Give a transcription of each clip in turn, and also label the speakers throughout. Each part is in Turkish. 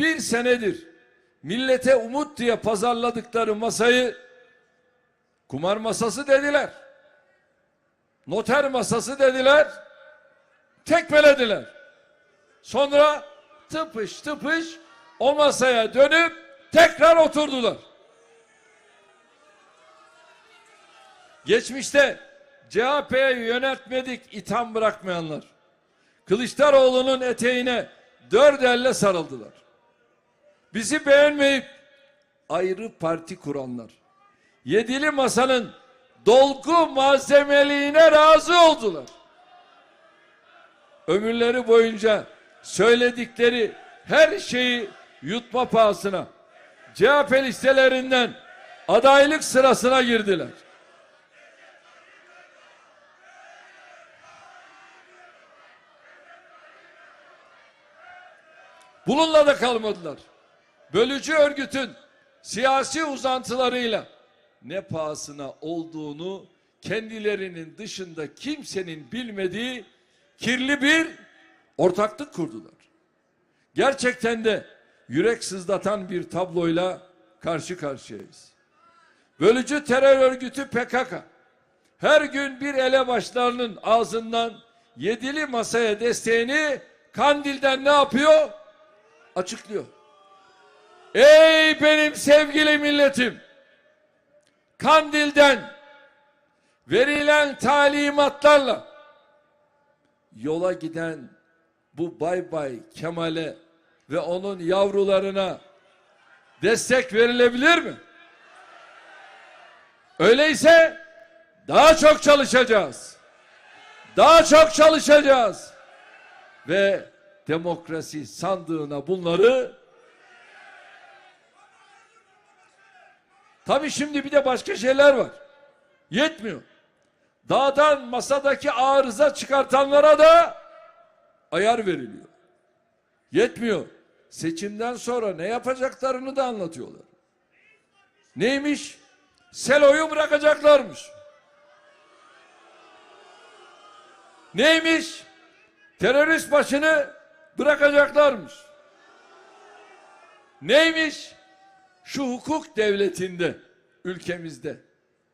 Speaker 1: bir senedir millete umut diye pazarladıkları masayı kumar masası dediler. Noter masası dediler. Tekmelediler. Sonra tıpış tıpış o masaya dönüp tekrar oturdular. Geçmişte CHP'ye yönetmedik itham bırakmayanlar. Kılıçdaroğlu'nun eteğine dört elle sarıldılar. Bizi beğenmeyip ayrı parti kuranlar. Yedili masanın dolgu malzemeliğine razı oldular. Ömürleri boyunca söyledikleri her şeyi yutma pahasına CHP listelerinden adaylık sırasına girdiler. Bununla da kalmadılar. Bölücü örgütün siyasi uzantılarıyla ne pahasına olduğunu kendilerinin dışında kimsenin bilmediği kirli bir ortaklık kurdular. Gerçekten de yürek sızlatan bir tabloyla karşı karşıyayız. Bölücü terör örgütü PKK her gün bir elebaşlarının ağzından yedili masaya desteğini Kandil'den ne yapıyor? Açıklıyor. Ey benim sevgili milletim! Kandil'den verilen talimatlarla yola giden bu Bay Bay Kemal'e ve onun yavrularına destek verilebilir mi? Öyleyse daha çok çalışacağız. Daha çok çalışacağız. Ve demokrasi sandığına bunları Tabii şimdi bir de başka şeyler var. Yetmiyor. Dağdan masadaki arıza çıkartanlara da ayar veriliyor. Yetmiyor. Seçimden sonra ne yapacaklarını da anlatıyorlar. Neymiş? Selo'yu bırakacaklarmış. Neymiş? Terörist başını bırakacaklarmış. Neymiş? Şu hukuk devletinde ülkemizde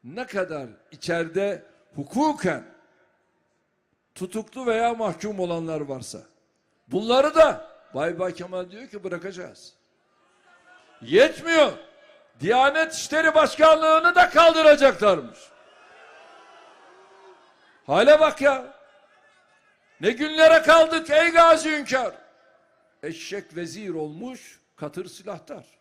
Speaker 1: ne kadar içeride hukuken tutuklu veya mahkum olanlar varsa bunları da Bay Bay Kemal diyor ki bırakacağız. Yetmiyor. Diyanet İşleri Başkanlığı'nı da kaldıracaklarmış. Hale bak ya. Ne günlere kaldık ey gazi hünkâr. Eşek vezir olmuş, katır silahtar.